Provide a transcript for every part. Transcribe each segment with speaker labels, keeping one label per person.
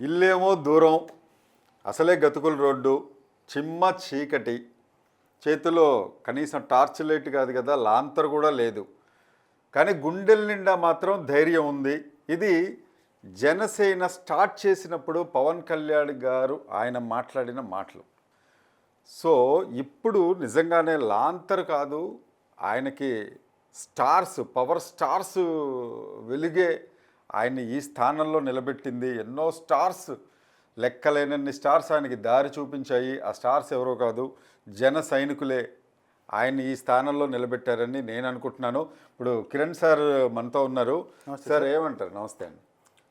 Speaker 1: ఇల్లేమో దూరం అసలే గతుకుల రోడ్డు చిమ్మ చీకటి. చేతిలో కనీసం టార్చ్ లైట్ కాదు కదా లాంతర్ కూడా లేదు. కానీ గుండెల నిండా మాత్రం ధైర్యం ఉంది. ఇది జనసేన స్టార్ట్ చేసినప్పుడు పవన్ కళ్యాణ్ గారు ఆయన మాట్లాడిన మాటలు. సో ఇప్పుడు నిజంగానే లాంతర్ కాదు ఆయనకి స్టార్స్ పవర్ స్టార్స్ వెలిగే ఆయన్ని ఈ స్థానంలో నిలబెట్టింది. ఎన్నో స్టార్స్ లెక్కలేనన్ని స్టార్స్ ఆయనకి దారి చూపించాయి. ఆ స్టార్స్ ఎవరో కాదు జన సైనికులే ఆయన్ని ఈ స్థానంలో నిలబెట్టారని నేను అనుకుంటున్నాను. ఇప్పుడు కిరణ్ సార్ మనతో ఉన్నారు. సార్ ఏమంటారు? నమస్తే అండి.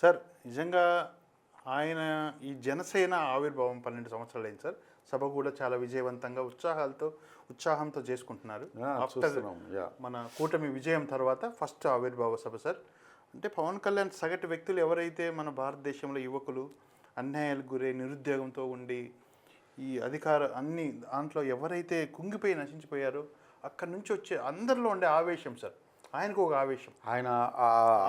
Speaker 2: సార్ నిజంగా ఆయన ఈ జనసేన ఆవిర్భావం పన్నెండు సంవత్సరాలు అయింది సార్. సభ కూడా చాలా విజయవంతంగా ఉత్సాహాలతో ఉత్సాహంతో చేసుకుంటున్నారు. మన కూటమి విజయం తర్వాత ఫస్ట్ ఆవిర్భావ సభ సార్. అంటే పవన్ కళ్యాణ్ సగటు వ్యక్తులు ఎవరైతే మన భారతదేశంలో యువకులు అన్యాయాలకు గురై నిరుద్యోగంతో ఉండి ఈ అధికార అన్ని దాంట్లో ఎవరైతే కుంగిపోయి నశించిపోయారో అక్కడి నుంచి వచ్చే అందరిలో ఉండే ఆవేశం సార్. ఆయనకు ఒక ఆవేశం.
Speaker 1: ఆయన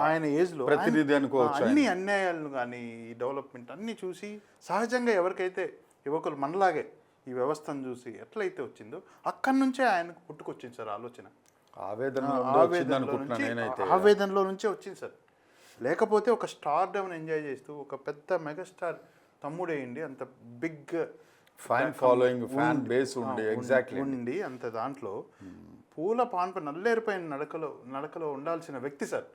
Speaker 2: ఆయన ఏజ్లో
Speaker 1: ప్రతినిధి అనుకోవచ్చు
Speaker 2: అన్ని అన్యాయాలను కానీ ఈ డెవలప్మెంట్ అన్ని చూసి సహజంగా ఎవరికైతే యువకులు మనలాగే ఈ వ్యవస్థను చూసి ఎట్లయితే వచ్చిందో అక్కడి నుంచే ఆయనకు పుట్టుకొచ్చింది సార్ ఆలోచన.
Speaker 1: ఆవేదన
Speaker 2: ఆవేదనలో నుంచి
Speaker 1: నేనైతే.
Speaker 2: ఆవేదనలో నుంచే వచ్చింది సార్. లేకపోతే ఒక స్టార్ డౌన్ ఎంజాయ్ చేస్తూ ఒక పెద్ద మెగాస్టార్ తమ్ముడేయండి అంత big
Speaker 1: fan following fan base ఉండి ఎగ్జాక్ట్లీ
Speaker 2: ఉండి అంత దాంట్లో పూల పాన్ప నల్లేరిపోయిన నడకలో నడకలో ఉండాల్సిన వ్యక్తి సార్.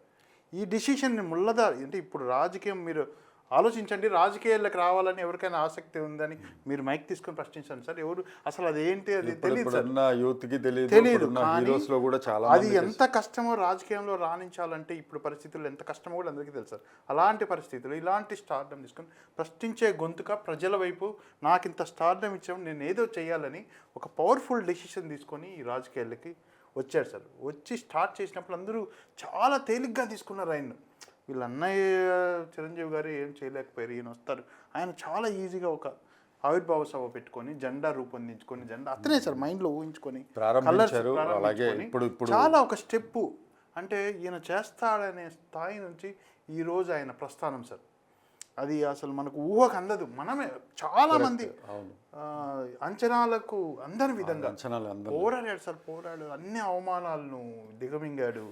Speaker 2: ఈ డిసిషన్ని ముళ్ళదారి అంటే ఇప్పుడు రాజకీయం మీరు ఆలోచించండి రాజకీయాలకు రావాలని ఎవరికైనా ఆసక్తి ఉందని మీరు మైక్ తీసుకొని ప్రశ్నించండి సార్. ఎవరు అసలు అది ఏంటి? అది తెలియదు
Speaker 1: తెలియదు
Speaker 2: అది ఎంత కష్టమో రాజకీయంలో రాణించాలంటే ఇప్పుడు పరిస్థితుల్లో ఎంత కష్టమో కూడా అందరికీ తెలుసు సార్. అలాంటి పరిస్థితులు ఇలాంటి స్టార్డం తీసుకొని ప్రశ్నించే గొంతుక ప్రజల వైపు నాకు ఇంత స్టార్డం ఇచ్చాము నేను ఏదో చేయాలని ఒక పవర్ఫుల్ డెసిషన్ తీసుకొని ఈ రాజకీయాలకి వచ్చాడు సార్. వచ్చి స్టార్ట్ చేసినప్పుడు అందరూ చాలా తేలిగ్గా తీసుకున్నారు ఆయన వీళ్ళ అన్నయ్య చిరంజీవి గారు ఏం చేయలేకపోయారు ఈయన వస్తారు. ఆయన చాలా ఈజీగా ఒక ఆవిర్భావ సభ పెట్టుకొని జెండా రూపొందించుకొని జెండా అతనే సార్ మైండ్లో ఊహించుకొని
Speaker 1: ప్రారంభించారు. అలాగే ఇప్పుడు- ఇప్పుడు-
Speaker 2: చాలా ఒక స్టెప్ అంటే ఈయన చేస్తాడనే స్థాయి నుంచి ఈ రోజు ఆయన ప్రస్థానం సార్. అది అసలు మనకు ఊహకు అందదు. మనమే చాలా మంది అంచనాలకు అందని విధంగా పోరాడాడు సార్ పోరాడు. అన్ని అవమానాలను దిగమింగాడు.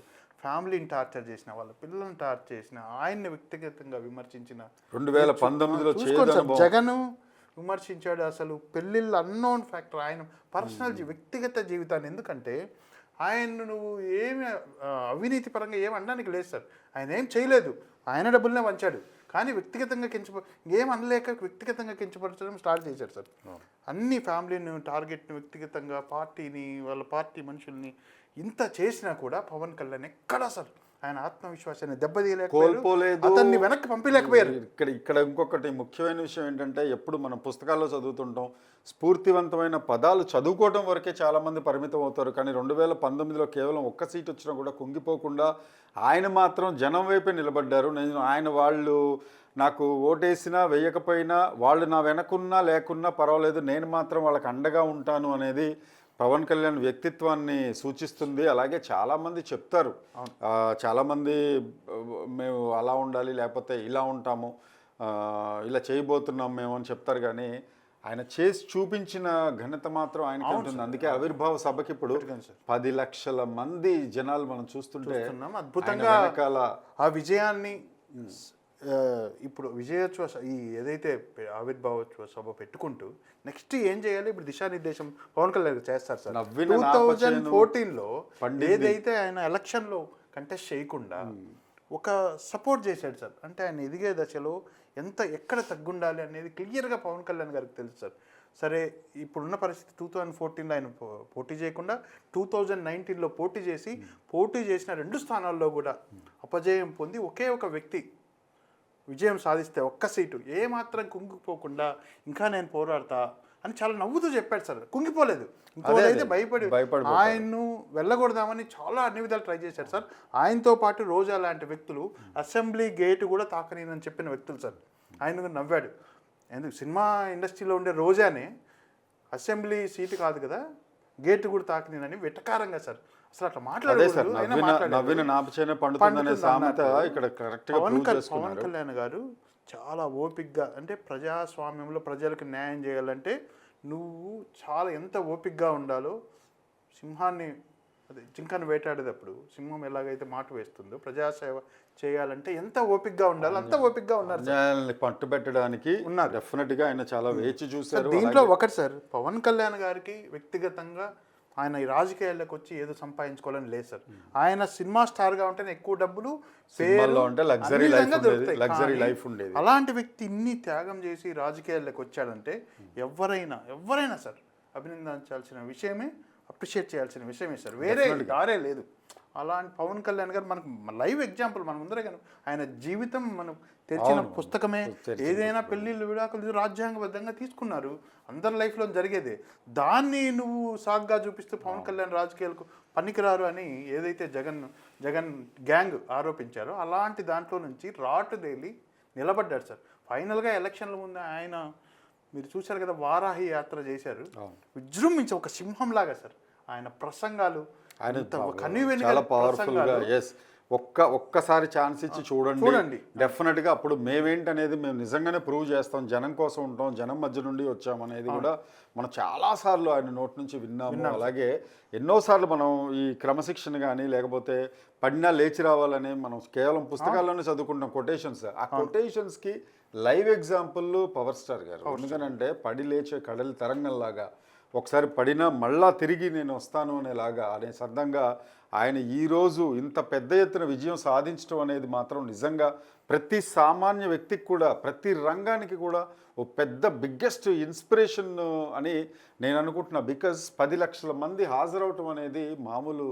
Speaker 2: ఫ్యామిలీని టార్చర్ చేసిన వాళ్ళ పిల్లల్ని టార్చర్ చేసిన ఆయన్ని వ్యక్తిగతంగా విమర్శించిన
Speaker 1: రెండు వేల పంతొమ్మిదిలో
Speaker 2: జగన్ విమర్శించాడు అసలు పెళ్ళిళ్ళు అన్నోన్ ఫ్యాక్టర్. ఆయన పర్సనల్ వ్యక్తిగత జీవితాన్ని. ఎందుకంటే ఆయన్ను నువ్వు ఏమి అవినీతి పరంగా ఏం అనడానికి లేదు సార్. ఆయన ఏం చేయలేదు. ఆయన డబ్బులనే వంచాడు. కానీ వ్యక్తిగతంగా కించప ఏం అనలేక వ్యక్తిగతంగా కించపరచడం స్టార్ట్ చేశారు సార్. అన్ని ఫ్యామిలీని టార్గెట్ని వ్యక్తిగతంగా పార్టీని వాళ్ళ పార్టీ మనుషుల్ని ఇంత చేసినా కూడా పవన్ కళ్యాణ్ ఎక్కడా సార్ ఆయన ఆత్మవిశ్వాసాన్ని దెబ్బతీయలేకపోయారు.
Speaker 1: కోల్పోలేదు.
Speaker 2: అతన్ని వెనక్కి పంపించలేకపోయారు
Speaker 1: ఇక్కడ ఇక్కడ ఇంకొకటి ముఖ్యమైన విషయం ఏంటంటే ఎప్పుడు మనం పుస్తకాల్లో చదువుతుంటాం స్ఫూర్తివంతమైన పదాలు చదువుకోవడం వరకే చాలామంది పరిమితం అవుతారు. కానీ రెండు వేల పంతొమ్మిదిలో కేవలం ఒక్క సీట్ వచ్చినా కూడా కుంగిపోకుండా ఆయన మాత్రం జనం వైపే నిలబడ్డారు. నేను ఆయన వాళ్ళు నాకు ఓటేసినా వేయకపోయినా వాళ్ళు నా వెనకున్నా లేకున్నా పర్వాలేదు నేను మాత్రం వాళ్ళకి అండగా ఉంటాను అనేది పవన్ కళ్యాణ్ వ్యక్తిత్వాన్ని సూచిస్తుంది. అలాగే చాలామంది చెప్తారు. చాలామంది మేము అలా ఉండాలి లేకపోతే ఇలా ఉంటాము ఇలా చేయబోతున్నాం మేము అని చెప్తారు కానీ ఆయన చేసి చూపించిన ఘనత మాత్రం ఆయనకి ఉంటుంది. అందుకే ఆవిర్భావ సభకి ఇప్పుడు పది లక్షల మంది జనాలు మనం చూస్తుంటే
Speaker 2: అద్భుతంగా ఆ విజయాన్ని ఇప్పుడు విజయోత్సవ ఈ ఏదైతే ఆవిర్భావోత్సవ సభ పెట్టుకుంటూ నెక్స్ట్ ఏం చేయాలి? ఇప్పుడు దిశానిర్దేశం పవన్ కళ్యాణ్ చేస్తారు సార్. టూ థౌజండ్ ఫోర్టీన్లో. ఏదైతే ఆయన ఎలక్షన్లో కంటెస్ట్ చేయకుండా ఒక సపోర్ట్ చేశాడు సార్. అంటే ఆయన ఎదిగే దశలో ఎంత ఎక్కడ తగ్గుండాలి అనేది క్లియర్గా పవన్ కళ్యాణ్ గారికి తెలుసు సార్. సరే ఇప్పుడున్న పరిస్థితి టూ థౌజండ్ ఫోర్టీన్లో ఆయన పోటీ చేయకుండా టూ థౌజండ్ నైన్టీన్లో పోటీ చేసి పోటీ చేసిన రెండు స్థానాల్లో కూడా అపజయం పొంది ఒకే ఒక వ్యక్తి విజయం సాధిస్తే ఒక్క సీటు. ఏ మాత్రం కుంగిపోకుండా ఇంకా నేను పోరాడతా అని చాలా నవ్వుతూ చెప్పాడు సార్. కుంగిపోలేదు. ఇంకోదైతే భయపడి
Speaker 1: భయపడిపోతారు.
Speaker 2: ఆయన్ను వెళ్ళకూడదామని చాలా అన్ని విధాలు ట్రై చేశారు సార్. ఆయనతో పాటు రోజా లాంటి వ్యక్తులు అసెంబ్లీ గేటు కూడా తాకనీనని చెప్పిన వ్యక్తులు సార్. ఆయన కూడా నవ్వాడు. ఎందుకు? సినిమా ఇండస్ట్రీలో ఉండే రోజానే అసెంబ్లీ సీటు కాదు కదా గేటు కూడా తాకనీనని వెటకారంగా సార్ అసలు అట్లా
Speaker 1: అదే సార్ నవ్విన. నవ్విన నాపచేనే పండుతుందనే సామెత. ఇక్కడ కరెక్ట్గా
Speaker 2: పవన్ కళ్యాణ్ గారు చాలా ఓపిక్గా అంటే ప్రజాస్వామ్యంలో ప్రజలకు న్యాయం చేయాలంటే నువ్వు చాలా ఎంత ఓపిక్గా ఉండాలో సింహాన్ని అదే జింకను వేటాడేటప్పుడు సింహం ఎలాగైతే మాట వేస్తుందో ప్రజాసేవ చేయాలంటే ఎంత ఓపిక్గా ఉండాలో అంత ఓపిక్గా ఉన్నారు
Speaker 1: పట్టుబెట్టడానికి
Speaker 2: ఉన్నారు.
Speaker 1: డెఫినెట్గా ఆయన చాలా వేచి చూశారు
Speaker 2: దీంట్లో ఒకటి సార్ పవన్ కళ్యాణ్ గారికి వ్యక్తిగతంగా ఆయన ఈ రాజకీయాల్లోకి వచ్చి ఏదో సంపాదించుకోవాలని లేదు సార్. ఆయన సినిమా స్టార్గా ఉంటేనే ఎక్కువ డబ్బులు
Speaker 1: life ఉండేది.
Speaker 2: అలాంటి వ్యక్తి ఇన్ని త్యాగం చేసి రాజకీయాల్లోకి వచ్చాడంటే ఎవరైనా ఎవరైనా సార్ అభినందించాల్సిన విషయమే అప్రిషియేట్ చేయాల్సిన విషయమే సార్. వేరే దారే లేదు. అలాంటి పవన్ కళ్యాణ్ గారు మనకు లైవ్ ఎగ్జాంపుల్ మన ముందరే కానీ ఆయన జీవితం మనం తెరిచిన. పుస్తకమే. ఏదైనా పెళ్ళిళ్ళు విడాకులు రాజ్యాంగబద్ధంగా తీసుకున్నారు. అందరి లైఫ్లో జరిగేదే. దాన్ని నువ్వు సాగ్గా చూపిస్తూ పవన్ కళ్యాణ్ రాజకీయాలకు పనికిరారు అని ఏదైతే జగన్ జగన్ గ్యాంగ్ ఆరోపించారో అలాంటి దాంట్లో నుంచి రాటుదేలి నిలబడ్డాడు సార్. ఫైనల్గా ఎలక్షన్ల ముందు ఆయన మీరు చూశారు కదా వారాహి యాత్ర చేశారు. విజృంభించి ఒక సింహంలాగా సార్. ఆయన ప్రసంగాలు
Speaker 1: ఆయన చాలా
Speaker 2: పవర్ఫుల్గా.
Speaker 1: ఎస్ ఒక్క ఒక్కసారి ఛాన్స్ ఇచ్చి చూడండి.
Speaker 2: చూడండి.
Speaker 1: డెఫినెట్గా అప్పుడు మేమేంటి అనేది మేము నిజంగానే ప్రూవ్ చేస్తాం. జనం కోసం ఉంటాం. జనం మధ్య నుండి వచ్చాం అనేది కూడా మనం చాలా సార్లు ఆయన నోటి నుంచి విన్నాము. అలాగే ఎన్నోసార్లు మనం ఈ క్రమశిక్షణ కానీ లేకపోతే పడినా లేచి రావాలని మనం కేవలం పుస్తకాల్లోనే చదువుకుంటాం కొటేషన్స్ ఆ కొటేషన్స్కి లైవ్ ఎగ్జాంపుల్ పవర్ స్టార్ గారు. ఎందుకనంటే పడి లేచే కడలి తరంగంలాగా ఒకసారి పడినా మళ్ళా తిరిగి నేను వస్తాను అనేలాగా అనే సర్దంగా ఆయన ఈరోజు ఇంత పెద్ద ఎత్తున విజయం సాధించడం అనేది మాత్రం నిజంగా ప్రతి సామాన్య వ్యక్తికి కూడా ప్రతి రంగానికి కూడా ఓ పెద్ద బిగ్గెస్ట్ ఇన్స్పిరేషన్ అని నేను అనుకుంటున్నా. బికాజ్ పది లక్షల మంది హాజరవటం అనేది మామూలు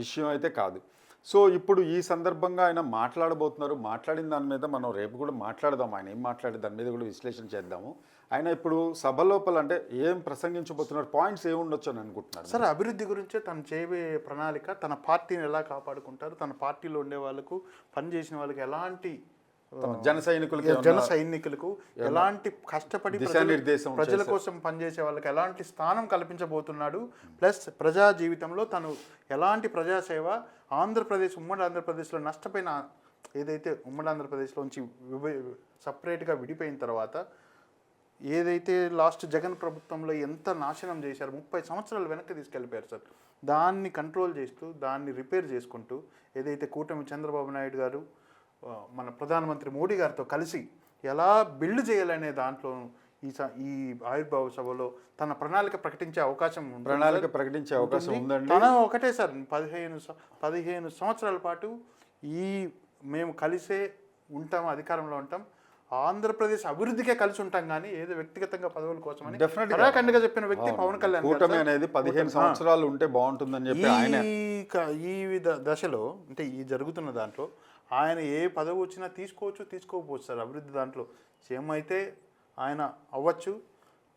Speaker 1: విషయం అయితే కాదు. సో ఇప్పుడు ఈ సందర్భంగా ఆయన మాట్లాడబోతున్నారు. మాట్లాడిన దాని మీద మనం రేపు కూడా మాట్లాడదాం. ఆయన ఏం మాట్లాడే దాని మీద కూడా విశ్లేషణ చేద్దాము. ఆయన ఇప్పుడు సభ లోపల అంటే ఏం ప్రసంగించబోతున్నారు? పాయింట్స్ ఏముండొచ్చు అని అనుకుంటున్నారు?
Speaker 2: సార్ అభివృద్ధి గురించే తను చేయబోయే ప్రణాళిక తన పార్టీని ఎలా కాపాడుకుంటారు తన పార్టీలో ఉండే వాళ్ళకు పనిచేసిన వాళ్ళకి ఎలాంటి
Speaker 1: జన సైనికులకి
Speaker 2: జన సైనికులకు ఎలాంటి కష్టపడి ప్రజల-
Speaker 1: దిశానిర్దేశం
Speaker 2: ప్రజల. కోసం పనిచేసే వాళ్ళకి ఎలాంటి స్థానం కల్పించబోతున్నాడు? ప్లస్ ప్రజా జీవితంలో తను ఎలాంటి ప్రజాసేవ ఆంధ్రప్రదేశ్ ఉమ్మడి ఆంధ్రప్రదేశ్లో నష్టపోయిన ఏదైతే ఉమ్మడి ఆంధ్రప్రదేశ్లోంచి విభ సపరేట్గా విడిపోయిన తర్వాత ఏదైతే లాస్ట్ జగన్ ప్రభుత్వంలో ఎంత నాశనం చేశారు ముప్పై సంవత్సరాలు వెనక్కి తీసుకెళ్ళిపోయారు సార్ దాన్ని కంట్రోల్ చేస్తూ దాన్ని రిపేర్ చేసుకుంటూ ఏదైతే కూటమి చంద్రబాబు నాయుడు గారు మన ప్రధానమంత్రి మోడీ గారితో కలిసి ఎలా బిల్డ్ చేయాలనే దాంట్లో ఈ స- ఈ ఆవిర్భావ సభలో తన ప్రణాళిక ప్రకటించే అవకాశం
Speaker 1: ప్రణాళిక. ప్రకటించే అవకాశం. ఉందండి
Speaker 2: తన ఒకటే సార్ పదిహేను పదిహేను సంవత్సరాల పాటు ఈ మేము కలిసే ఉంటాం అధికారంలో ఉంటాం ఆంధ్రప్రదేశ్ అభివృద్ధికే కలిసి ఉంటాం కానీ ఏదో వ్యక్తిగతంగా పదవుల కోసం అని చెప్పిన వ్యక్తి పవన్ కళ్యాణ్
Speaker 1: కూటమి. అనేది పదిహేను సంవత్సరాలు ఉంటే బాగుంటుందని చెప్పి ఆయన.
Speaker 2: ఈ విధ దశలో అంటే ఈ జరుగుతున్న దాంట్లో ఆయన ఏ పదవి వచ్చినా తీసుకోవచ్చు తీసుకోకపోవచ్చు సార్ అభివృద్ధి దాంట్లో. సీఎం అయితే ఆయన అవ్వచ్చు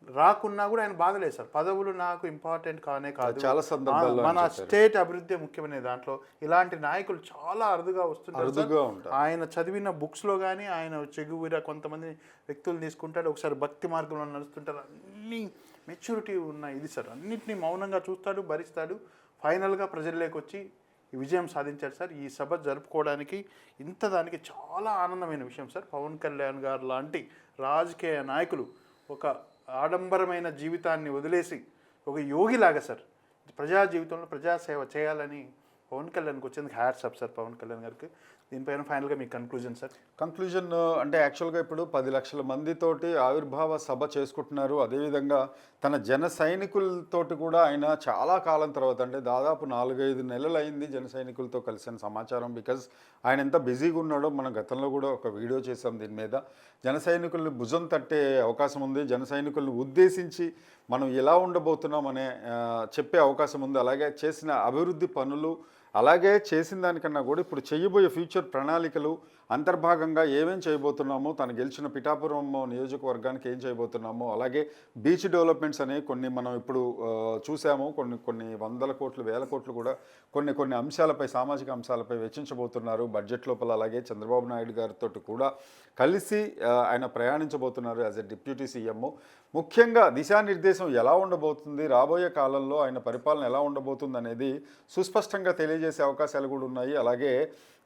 Speaker 2: రాకున్నా కూడా ఆయన బాధలేదు సార్. పదవులు నాకు ఇంపార్టెంట్ కానే కాదు.
Speaker 1: చాలా సందర్భాల్లో
Speaker 2: మన. స్టేట్ అభివృద్ధి ముఖ్యమైన దాంట్లో ఇలాంటి నాయకులు చాలా అరుదుగా వస్తుంటారు సార్.
Speaker 1: అరుదుగా ఉంటారు.
Speaker 2: ఆయన చదివిన బుక్స్లో కానీ ఆయన చెగువిర కొంతమంది వ్యక్తులు తీసుకుంటాడు ఒకసారి భక్తి మార్గంలో నడుస్తుంటారు. అన్ని మెచ్యూరిటీ ఉన్న ఇది సార్. అన్నింటినీ మౌనంగా చూస్తాడు భరిస్తాడు. ఫైనల్గా ప్రజల్లోకి వచ్చి విజయం సాధించాడు సార్. ఈ సభ జరుపుకోవడానికి ఇంత దానికి చాలా ఆనందమైన విషయం సార్. పవన్ కళ్యాణ్ గారు లాంటి రాజకీయ నాయకులు ఒక ఆడంబరమైన జీవితాన్ని వదిలేసి ఒక యోగిలాగా సార్ ప్రజా జీవితంలో ప్రజాసేవ చేయాలని పవన్ కళ్యాణ్కి వచ్చింది hats up sir Pawan Kalyan గారికి. దీనిపైన ఫైనల్గా మీ కన్క్లూజన్ సార్
Speaker 1: కంక్లూజన్ అంటే యాక్చువల్గా ఇప్పుడు పది లక్షల మందితోటి ఆవిర్భావ సభ చేసుకుంటున్నారు. అదేవిధంగా తన జన సైనికులతోటి కూడా ఆయన చాలా కాలం తర్వాత అంటే దాదాపు నాలుగైదు నెలలు అయింది జన సైనికులతో కలిసిన సమాచారం. బికాజ్ ఆయన ఎంత బిజీగా ఉన్నాడో మనం గతంలో కూడా ఒక వీడియో చేసాం దీని మీద. జన సైనికుల్ని భుజం తట్టే అవకాశం ఉంది. జన సైనికుల్ని ఉద్దేశించి మనం ఎలా ఉండబోతున్నామనే చెప్పే అవకాశం ఉంది. అలాగే చేసిన అభివృద్ధి పనులు అలాగే చేసిన దానికన్నా కూడా ఇప్పుడు చేయబోయే ఫ్యూచర్ ప్రణాళికలు అంతర్భాగంగా ఏమేం చేయబోతున్నామో తను గెలిచిన పిఠాపురం నియోజకవర్గానికి ఏం చేయబోతున్నామో అలాగే బీచ్ డెవలప్మెంట్స్ అనే కొన్ని మనం ఇప్పుడు చూసాము. కొన్ని కొన్ని వందల కోట్లు వేల కోట్లు కూడా కొన్ని కొన్ని అంశాలపై సామాజిక అంశాలపై వెచ్చించబోతున్నారు. బడ్జెట్ లోపల అలాగే చంద్రబాబు నాయుడు గారితో కూడా కలిసి ఆయన ప్రయాణించబోతున్నారు యాజ్ ఎ డిప్యూటీ సీఎం. ముఖ్యంగా దిశానిర్దేశం ఎలా ఉండబోతుంది? రాబోయే కాలంలో ఆయన పరిపాలన ఎలా ఉండబోతుంది అనేది సుస్పష్టంగా తెలియజేసే అవకాశాలు కూడా ఉన్నాయి. అలాగే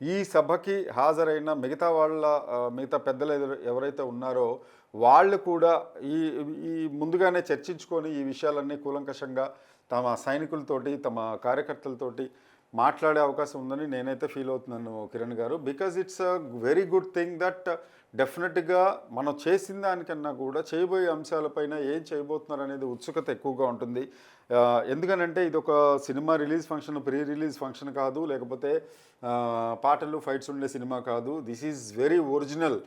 Speaker 1: ఈ సభకి హాజరైన మిగతా వాళ్ళ మిగతా పెద్దలు ఎదురు- ఎవరైతే ఉన్నారో వాళ్ళు కూడా ఈ ఈ ముందుగానే చర్చించుకొని ఈ విషయాలన్నీ కూలంకషంగా తమ సైనికులతోటి తమ కార్యకర్తలతోటి మాట్లాడే అవకాశం ఉందని నేనైతే ఫీల్ అవుతున్నాను కిరణ్ గారు. Because it's a very good thing that డెఫినెట్గా మనం చేసిన దానికన్నా కూడా చేయబోయే అంశాలపైన ఏం చేయబోతున్నారు అనేది ఉత్సుకత ఎక్కువగా ఉంటుంది. ఎందుకనంటే ఇది ఒక cinema release function pre release function కాదు లేకపోతే పాటలు ఫైట్స్ ఉండే సినిమా కాదు. దిస్ ఈజ్ వెరీ ఒరిజినల్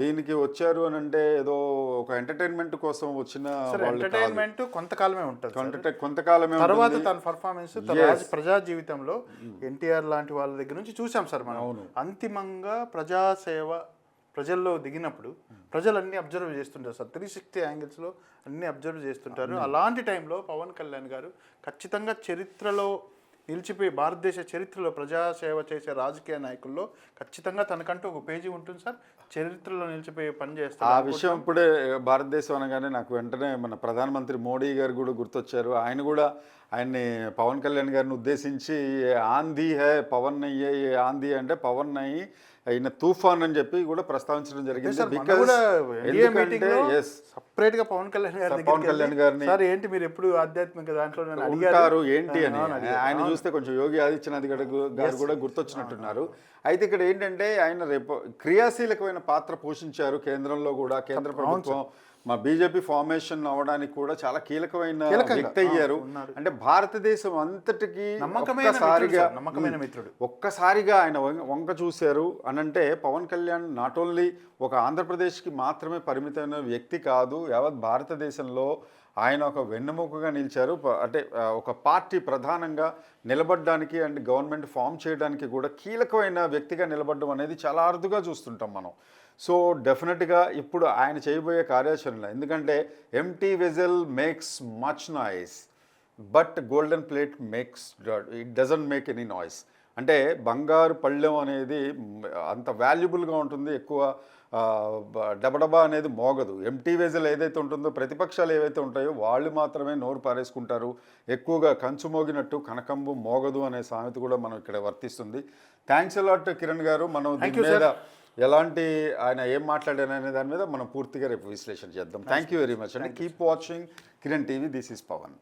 Speaker 1: దీనికి వచ్చారు అని అంటే ఏదో ఒక ఎంటర్టైన్మెంట్ కోసం వచ్చిన.
Speaker 2: ఎంటర్టైన్మెంట్ కొంతకాలమే ఉంటుంది
Speaker 1: కొంతకాలమే
Speaker 2: తర్వాత. తన పర్ఫార్మెన్స్ ప్రజా జీవితంలో ఎన్టీఆర్ లాంటి వాళ్ళ దగ్గర నుంచి చూసాం సార్ మనం. అంతిమంగా ప్రజాసేవ ప్రజల్లో దిగినప్పుడు ప్రజలు అన్ని అబ్జర్వ్ చేస్తుంటారు సార్. త్రీ సిక్స్టీ యాంగిల్స్లో అన్ని అబ్జర్వ్ చేస్తుంటారు. అలాంటి టైంలో పవన్ కళ్యాణ్ గారు ఖచ్చితంగా చరిత్రలో నిలిచిపోయి భారతదేశ చరిత్రలో ప్రజాసేవ చేసే రాజకీయ నాయకుల్లో ఖచ్చితంగా తనకంటూ ఒక పేజీ ఉంటుంది సార్. చరిత్రలో నిలిచిపోయి పని
Speaker 1: ఆ
Speaker 2: చేస్తారు
Speaker 1: విషయం ఇప్పుడే భారతదేశం అనగానే నాకు వెంటనే మన ప్రధానమంత్రి మోడీ గారు కూడా గుర్తొచ్చారు. ఆయన కూడా ఆయన్ని పవన్ కళ్యాణ్ గారిని ఉద్దేశించి ఆంధీ హే పవన్ అయ్యే ఆంధీ అంటే పవన్ అయ్యి ఆయన తుఫాన్ అని చెప్పి కూడా ప్రస్తావించడం జరిగింది బికాస్
Speaker 2: సపరేట్గా పవన్ కళ్యాణ్ గారి
Speaker 1: పవన్ కళ్యాణ్ గారిని-
Speaker 2: సార్ ఏంటి మీరు ఎప్పుడు ఆధ్యాత్మిక దాంట్లో
Speaker 1: ఉంటారు ఏంటి అని. ఆయన చూస్తే కొంచెం యోగి ఆదిత్యనాథ్ గారు కూడా గుర్తొచ్చినట్టున్నారు. అయితే ఇక్కడ ఏంటంటే ఆయన రేపు క్రియాశీలకమైన పాత్ర పోషించారు కేంద్రంలో కూడా కేంద్ర ప్రభుత్వం మా బీజేపీ ఫార్మేషన్ అవ్వడానికి కూడా చాలా కీలకమైన వ్యక్తి అయ్యారు. అంటే భారతదేశం అంతటికి ఒక్కసారిగా
Speaker 2: సార్, నమ్మకమైన మిత్రుడు.
Speaker 1: ఒక్కసారిగా ఆయన వంక చూశారు అని అంటే పవన్ కళ్యాణ్ నాట్ ఓన్లీ ఒక ఆంధ్రప్రదేశ్కి మాత్రమే పరిమితమైన వ్యక్తి కాదు యావత్ భారతదేశంలో ఆయన ఒక వెన్నెముకగా నిలిచారు. అంటే ఒక పార్టీ ప్రధానంగా నిలబడడానికి అండ్ గవర్నమెంట్ ఫామ్ చేయడానికి కూడా కీలకమైన వ్యక్తిగా నిలబడడం అనేది చాలా అరుదుగా చూస్తుంటాం మనం. సో డెఫినెట్గా ఇప్పుడు ఆయన చేయబోయే కార్యాచరణ ఎందుకంటే empty vessel makes much noise but golden plate makes it doesn't make any noise. అంటే బంగారు పళ్ళెం అనేది అంత వాల్యుబుల్గా ఉంటుంది ఎక్కువ డబడబా అనేది మోగదు. ఎంటీ వేజల్ ఏదైతే ఉంటుందో ప్రతిపక్షాలు ఏవైతే ఉంటాయో వాళ్ళు మాత్రమే నోరు పారేసుకుంటారు. ఎక్కువగా కంచు మోగినట్టు కనకంబు మోగదు అనే సామెత కూడా మనం ఇక్కడ వర్తిస్తుంది. థ్యాంక్స్ అలాట్ కిరణ్ గారు. మనం దీని మీద ఎలాంటి ఆయన ఏం మాట్లాడారు అనే దాని మీద మనం పూర్తిగా రేపు విశ్లేషణ చేద్దాం. థ్యాంక్ యూ వెరీ మచ్ అండి keep watching Kiran TV this is Pawan